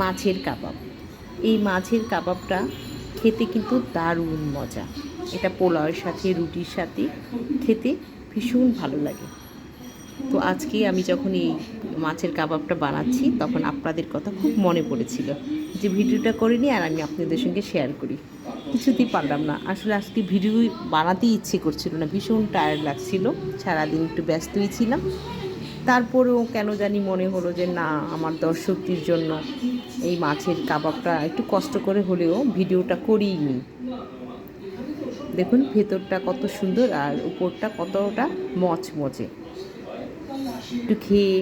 মাছের কাবাব। এই মাছের কাবাবটা খেতে কিন্তু দারুণ মজা। এটা পোলাওয়ের সাথে, রুটির সাথে খেতে ভীষণ ভালো লাগে। তো আজকে আমি যখন এই মাছের কাবাবটা বানাচ্ছি, তখন আপনাদের কথা খুব মনে পড়েছিল যে ভিডিওটা করে নিই আর আমি আপনাদের সঙ্গে শেয়ার করি। কিছুতেই পারলাম না। আসলে আজকে ভিডিও বানাতেই ইচ্ছে করছিল না। ভীষণ টায়ার্ড লাগছিল। সারাদিন একটু ব্যস্তই ছিলাম। তারপরেও কেন জানি মনে হলো যে না, আমার দর্শকটির জন্য এই মাছের কাবাবটা একটু কষ্ট করে হলেও ভিডিওটা করিই নি দেখুন, ভেতরটা কত সুন্দর আর উপরটা কতটা মচমচে। একটু খেয়ে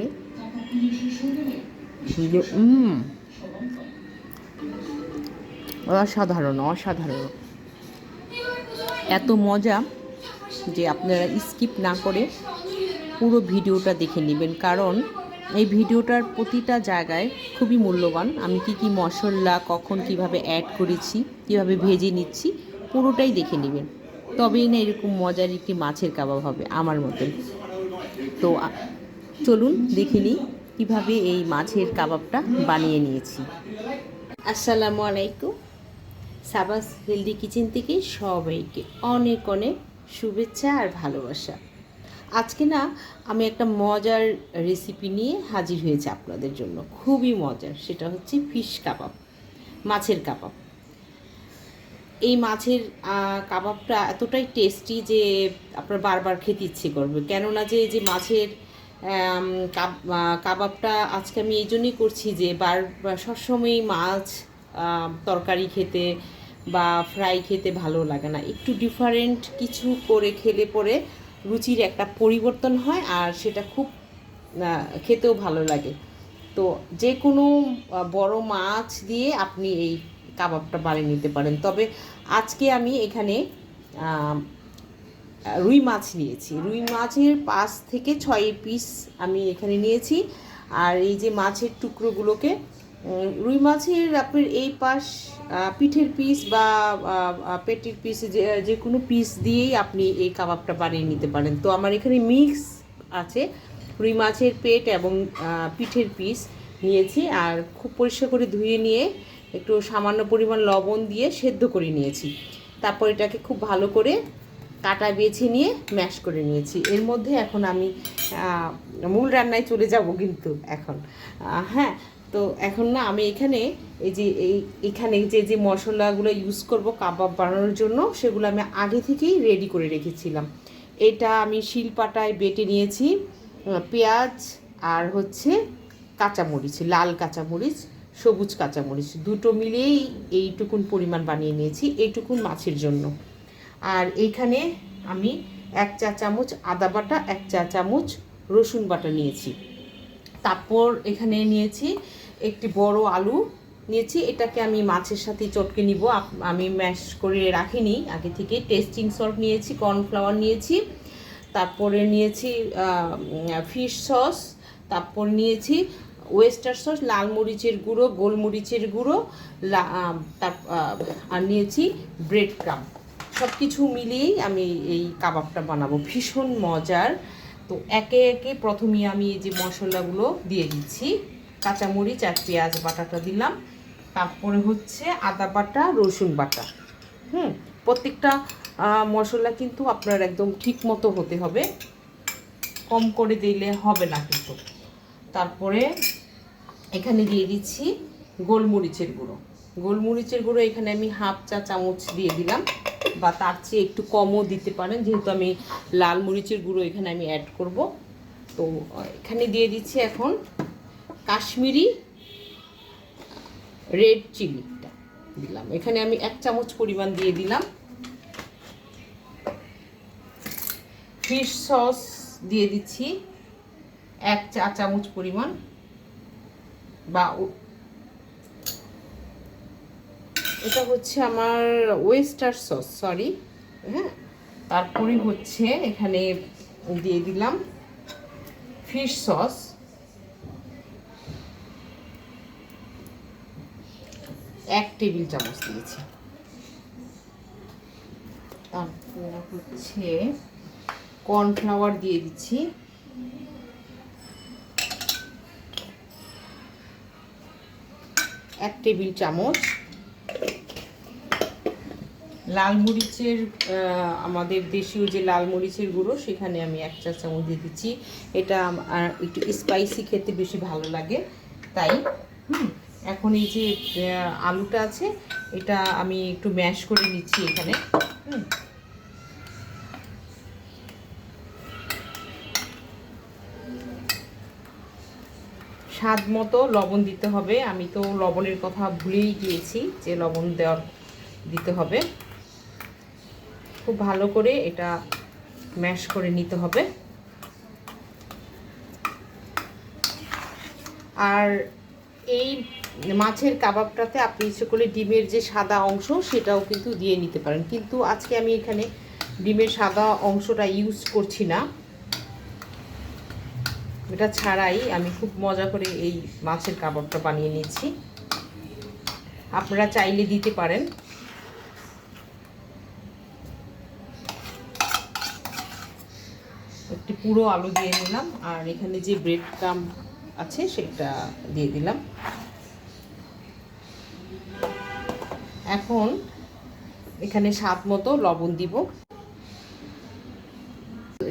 অসাধারণ অসাধারণ। এত মজা যে আপনারা স্কিপ না করে পুরো ভিডিওটা দেখে নেবেন, কারণ এই ভিডিওটার প্রতিটা জায়গায় খুবই মূল্যবান। আমি কি কি মশলা, কখন কীভাবে অ্যাড করেছি, কীভাবে ভেজে নিচ্ছি, পুরোটাই দেখে নেবেন। তবেই না এরকম মজার একটি মাছের কাবাব হবে, আমার মতন তো চলুন দেখে নিই কীভাবে এই মাছের কাবাবটা বানিয়ে নিয়েছি। আসসালামু আলাইকুম। সাবাস হেলদি কিচেন থেকে সবাইকে অনেক অনেক শুভেচ্ছা আর ভালোবাসা। আজকে না আমি একটা মজার রেসিপি নিয়ে হাজির হয়েছি আপনাদের জন্য। খুবই মজার। সেটা হচ্ছে ফিশ কাবাব মাছের কাবাব এই মাছের কাবাবটা এতটাই টেস্টি যে আপনার বারবার খেতে ইচ্ছে করবে। কেননা যে যে মাছের কাব- কাবাবটা আজকে আমি এই জন্যই করছি যে বার সবসময়ই মাছ তরকারি খেতে বা ফ্রাই খেতে ভালো লাগে না। একটু ডিফারেন্ট কিছু করে খেলে পরে রুচির একটা পরিবর্তন হয় আর সেটা খুব খেতেও ভালো লাগে। তো যে কোনো বড় মাছ দিয়ে আপনি এই কাবাবটা বানিয়ে নিতে পারেন। তবে আজকে আমি এখানে রুই মাছ নিয়েছি। রুই মাছের পাঁচ থেকে ছয় পিস আমি এখানে নিয়েছি। আর এই যে মাছের টুকরোগুলোকে রুই মাছের আপনার এই পাশ পিঠের পিস বা পেটির পিস যে যে কোনো পিস দিয়েই আপনি এই কাবাবটা বানিয়ে নিতে পারেন। তো আমার এখানে মিক্স আছে, রুই মাছের পেট এবং পিঠের পিস নিয়েছি আর খুব পরিষ্কার করে ধুয়ে নিয়ে একটু সামান্য পরিমাণ লবণ দিয়ে সেদ্ধ করে নিয়েছি। তারপর এটাকে খুব ভালো করে কাটা বেছে নিয়ে ম্যাশ করে নিয়েছি। এর মধ্যে এখন আমি মূল রান্নায় চলে যাব কিন্তু এখন। হ্যাঁ তো এখন না আমি এখানে এই যে, এই এখানে যে যে মশলাগুলো ইউজ করব কাবাব বানানোর জন্য, সেগুলো আমি আগে থেকেই রেডি করে রেখেছিলাম। এটা আমি শিলপাটায় বেটে নিয়েছি পেঁয়াজ আর হচ্ছে কাঁচামরিচ, লাল কাঁচামরিচ, সবুজ কাঁচামরিচ, দুটো মিলিয়েই এইটুকুন পরিমাণ বানিয়ে নিয়েছি, এইটুকুন মাছের জন্য। আর এইখানে আমি এক চা চামচ আদা বাটা, এক চা চামচ রসুন বাটা নিয়েছি। তারপর এখানে নিয়েছি একটি বড় আলু নিয়েছি। এটাকে আমি মাছের সাথে চটকে নিব। আমি ম্যাশ করে রাখিনি। আগে থেকে টেস্টিং সল্ট নিয়েছি, কর্নফ্লাওয়ার নিয়েছি। তারপরে নিয়েছি ফিশ সস। তারপর নিয়েছি ওয়েস্টার সস, লাল মরিচের গুঁড়ো গোলমরিচের গুঁড়ো আর নিয়েছি ব্রেড ক্রাম। সব কিছু মিলিয়েই আমি এই কাবাবটা বানাবো। ভীষণ মজার। তো একে একে প্রথমেই আমি এই যে মশলাগুলো দিয়ে দিচ্ছি। কাঁচামরিচ আর পেঁয়াজ বাটাটা দিলাম। তারপরে হচ্ছে আদা বাটা, রসুন বাটা। হুম, প্রত্যেকটা মশলা কিন্তু আপনার একদম ঠিক মতো হতে হবে। কম করে দিলে হবে না কিন্তু। তারপরে এখানে দিয়ে দিচ্ছি গোলমরিচের গুঁড়ো। গোলমরিচের গুঁড়ো এখানে আমি হাফ চা চামচ দিয়ে দিলাম বা তার চেয়ে একটু কমও দিতে পারেন। যেহেতু আমি লাল মরিচের গুঁড়ো এখানে আমি অ্যাড করব। তো, এখানে দিয়ে দিচ্ছি এখন কাশ্মীরি রেড চিলিটা দিলাম। এখানে আমি এক চামচ পরিমাণ দিয়ে দিলাম। ফিশ সস দিয়ে দিচ্ছি এক চা চামচ পরিমাণ বা এটা হচ্ছে আমার ওয়েস্টার সস, সরি। হ্যাঁ তারপরে হচ্ছে এখানে দিয়ে দিলাম ফিশ সস। এক টেবিল চামচ দিয়েছি। তারপর হচ্ছে কর্নফ্লাওয়ার দিয়ে দিচ্ছি। এক টেবিল চামচ। লাল মরিচের আমাদের দেশীয় যে লাল মরিচের গুঁড়ো সেখানে আমি এক চা চামচ দিয়ে দিচ্ছি। এটা একটু স্পাইসি খেতে বেশি ভালো লাগে। তাই হুম, এখন এই যে আলুটা আছে, এটা আমি একটু ম্যাশ করে নিচ্ছি এখানে। স্বাদ মতো লবণ দিতে হবে। আমি তো লবণের কথা ভুলেই গিয়েছি যে লবণ দেওয়ার, দিতে হবে। খুব ভালো করে এটা ম্যাশ করে নিতে হবে। আর এই মাছের কাবাবটাতে আপনি ইচ্ছে করলে ডিমের যে সাদা অংশ সেটাও কিন্তু দিয়ে নিতে পারেন। কিন্তু আজকে আমি এখানে ডিমের সাদা অংশটা ইউজ করছি না। এটা ছাড়াই আমি খুব মজা করে এই মাছের কাবাবটা বানিয়ে নিচ্ছি আপনারা চাইলে দিতে পারেন। একটি পুরো আলু দিয়ে নিলাম, আর এখানে যে ব্রেড কাম আছে সেটা দিয়ে দিলাম। এখন এখানে স্বাদ মতো লবণ দিব।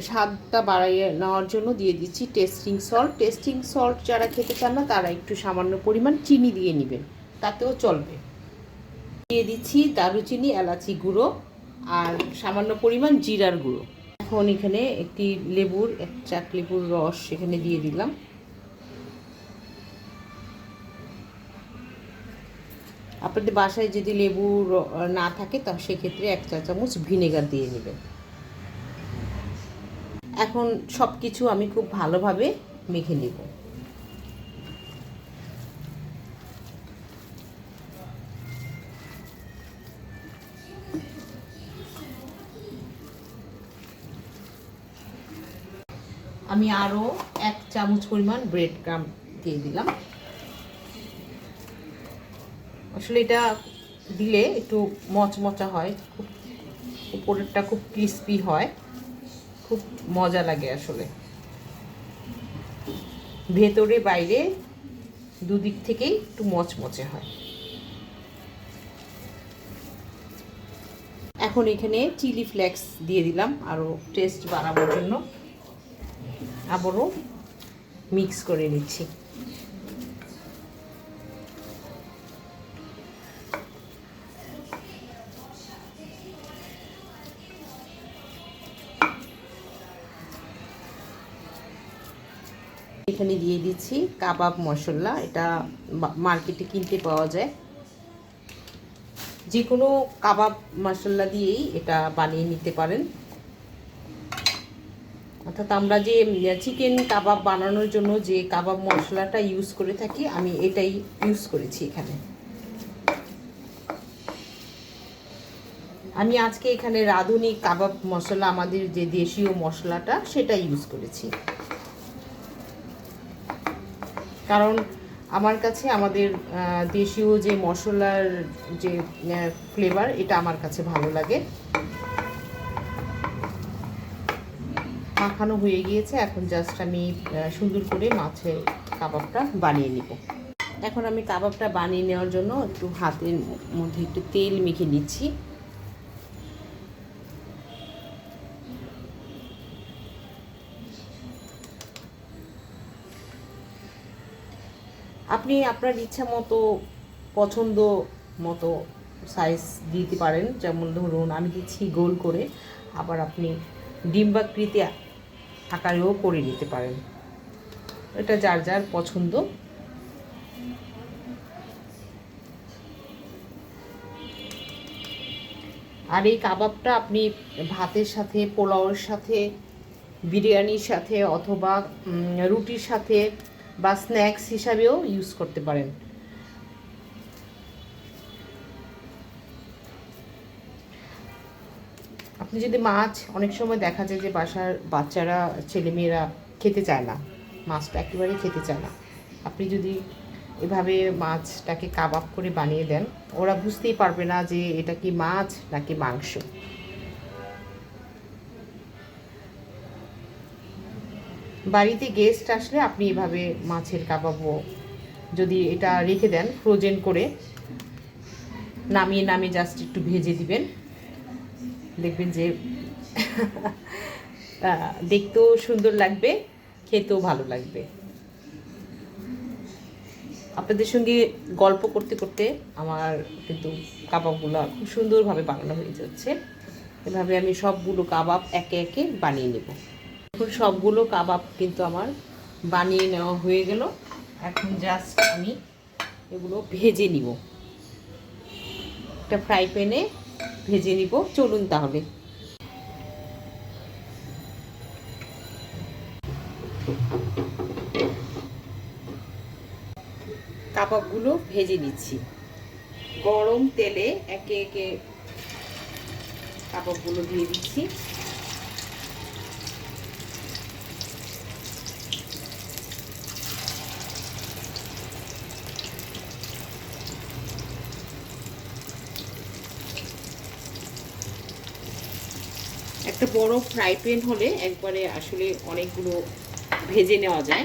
স্বাদটা বাড়িয়ে নেওয়ার জন্য দিয়ে দিচ্ছি টেস্টিং সল্ট। টেস্টিং সল্ট যারা খেতে চান না, তারা একটু সামান্য পরিমাণ চিনি দিয়ে নেবেন, তাতেও চলবে। দিয়ে দিচ্ছি দারুচিনি, এলাচি গুঁড়ো আর সামান্য পরিমাণ জিরার গুঁড়ো। এখন এখানে একটি লেবুর, এক চাক লেবুর রস এখানে দিয়ে দিলাম। আপনাদের বাসায় যদি লেবু না থাকে, তা সেক্ষেত্রে এক চা চামচ ভিনেগার দিয়ে নেবেন। এখন সব কিছু আমি খুব ভালোভাবে মেখে নেব। আমি আরও এক চামচ পরিমাণ ব্রেড ক্রাম দিয়ে দিলাম। আসলে এটা দিলে একটু মচমচা হয়, খুব উপরেরটা খুব ক্রিস্পি হয়, খুব মজা লাগে আসলে। ভেতরে বাইরে দুদিক থেকেই একটু মচমচে হয়। এখন এখানে চিলি ফ্লেক্স দিয়ে দিলাম, আরও টেস্ট বাড়াবার জন্য। আবারও মিক্স করে নিচ্ছি। এখানে দিয়ে দিচ্ছি কাবাব মশলা। এটা মার্কেটে কিনতে পাওয়া যায়। যে কোনো কাবাব মশলা দিয়েই এটা বানিয়ে নিতে পারেন। অর্থাৎ আমরা যে চিকেন কাবাব বানানোর জন্য যে কাবাব মশলাটা ইউজ করে থাকি, আমি এটাই ইউজ করেছি এখানে। আমি আজকে এখানে রাঁধুনি কাবাব মশলা, আমাদের যে দেশীয় মশলাটা, সেটা ইউজ করেছি। কারণ আমার কাছে আমাদের দেশীয় যে মশলার যে ফ্লেভার এটা আমার কাছে ভালো লাগে। মাখানো হয়ে গিয়েছে, এখন জাস্ট আমি সুন্দর করে মাছের কাবাবটা বানিয়ে নিব। এখন আমি কাবাবটা বানিয়ে নেওয়ার জন্য একটু হাতের মধ্যে একটু তেল মেখে নিচ্ছি। আপনি আপনার ইচ্ছা মতো, পছন্দ মতো সাইজ দিতে পারেন। যেমন ধরুন, আমি দিচ্ছি গোল করে, আবার আপনি ডিম্বাকৃতি আকারেও করে নিতে পারেন। এটা যার যার পছন্দ। আর এই কাবাবটা আপনি ভাতের সাথে, পোলাওয়ের সাথে, বিরিয়ানির সাথে অথবা রুটির সাথে বা স্ন্যাক্স হিসাবেও ইউজ করতে পারেন। আপনি যদি মাছ, অনেক সময় দেখা যায় যে বাসার বাচ্চারা, ছেলেমেয়েরা খেতে চায় না। মাছটা একেবারেই খেতে চায় না। আপনি যদি এভাবে মাছটাকে কাবাব করে বানিয়ে দেন, ওরা বুঝতেই পারবে না যে এটা কি মাছ নাকি মাংস। বাড়িতে গেস্ট আসলে আপনি এভাবে মাছের কাবাবও যদি এটা রেখে দেন ফ্রোজেন করে, নামিয়ে নামিয়ে জাস্ট একটু ভেজে দিবেন। দেখবেন যে দেখতেও সুন্দর লাগবে, খেতেও ভালো লাগবে। আপনাদের সঙ্গে গল্প করতে করতে আমার কিন্তু কাবাবগুলো খুব সুন্দরভাবে বানানো হয়ে যাচ্ছে। এভাবে আমি সবগুলো কাবাব একে একে বানিয়ে নেব। এখন সবগুলো কাবাব কিন্তু আমার বানিয়ে নেওয়া হয়ে গেল। এখন জাস্ট আমি এগুলো ভেজে নিব। একটা ফ্রাই প্যানে ভেজে নিব। চলুন তাহলে। কাবাবগুলো ভেজে নিচ্ছি। গরম তেলে একে একে কাবাবগুলো দিয়ে দিচ্ছি একটা বড় ফ্রাই প্যান হলে একবারে আসলে অনেকগুলো ভেজে নেওয়া যায়।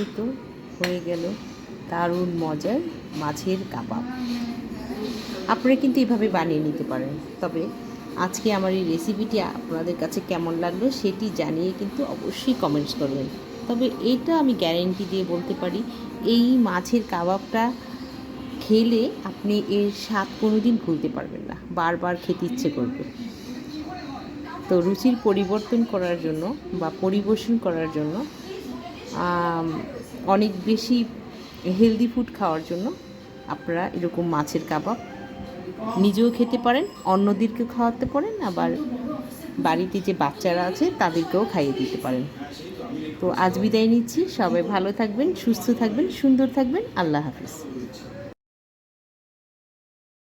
এই তো হয়ে গেল দারুণ মজার মাছের কাবাব। আপনারা কিন্তু এইভাবে বানিয়ে নিতে পারেন। তবে আজকে আমার এই রেসিপিটি আপনাদের কাছে কেমন লাগল সেটি জানিয়ে কিন্তু অবশ্যই কমেন্টস করবেন। তবে এটা আমি গ্যারেন্টি দিয়ে বলতে পারি, এই মাছের কাবাবটা খেলে আপনি এর স্বাদ কোনোদিন ভুলতে পারবেন না, বারবার খেতে ইচ্ছে করবে। তো রুচির পরিবর্তন করার জন্য বা পরিবেশন করার জন্য অনেক বেশি হেলদি ফুড খাওয়ার জন্য আপনারা এরকম মাছের কাবাব নিজেও খেতে পারেন, অন্যদেরকেও খাওয়াতে পারেন, আবার বাড়িতে যে বাচ্চারা আছে তাদেরকেও খাইয়ে দিতে পারেন। তো আজ বিদায় নিচ্ছি, সবাই ভালো থাকবেন, সুস্থ থাকবেন, সুন্দর থাকবেন, আল্লাহ হাফিজ।